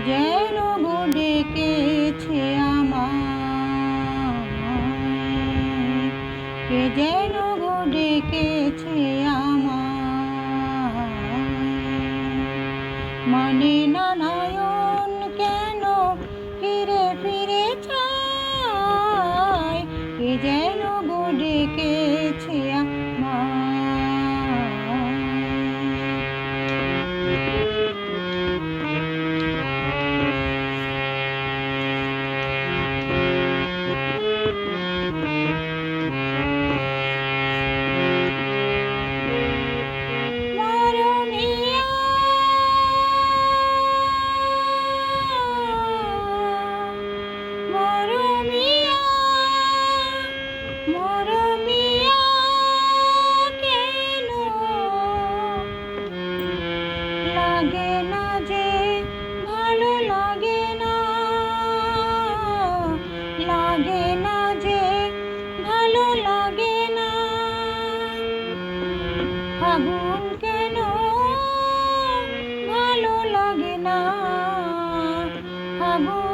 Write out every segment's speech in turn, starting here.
যেন ডেকেছে আমার কে যেন ডেকেছে আমার মানে না লাগে না যে ভালো লাগে না। লাগে না ভালো লাগে না। কেন ভালো লাগে না? ফাগুন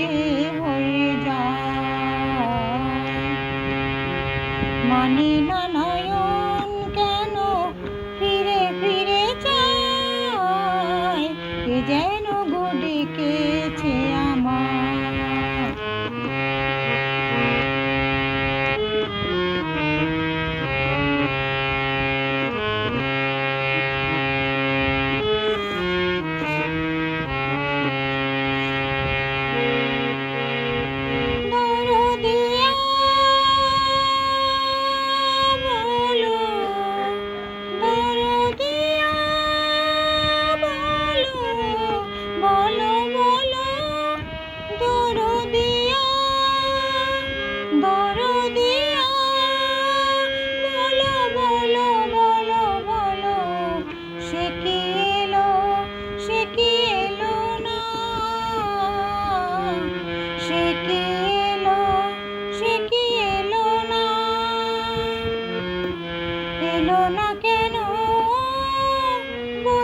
যে হয়ে যায়। মানে না নয়ন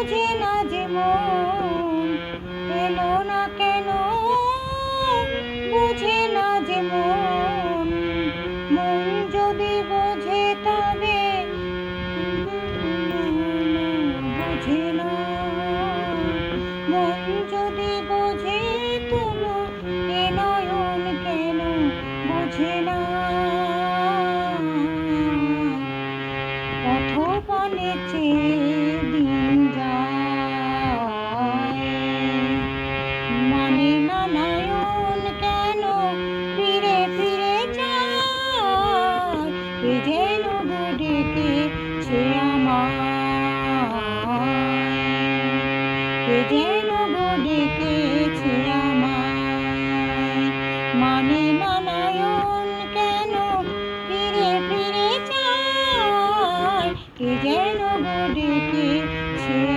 বুঝে না যে মন। এলো না কেন? বুঝে না যে মন। মন যদি ডেকেছে আমায়। যেন ডেকেছে আমায়। মানে না নয়ন কেন ফিরে ফিরে চায়? কে যেন ডেকেছে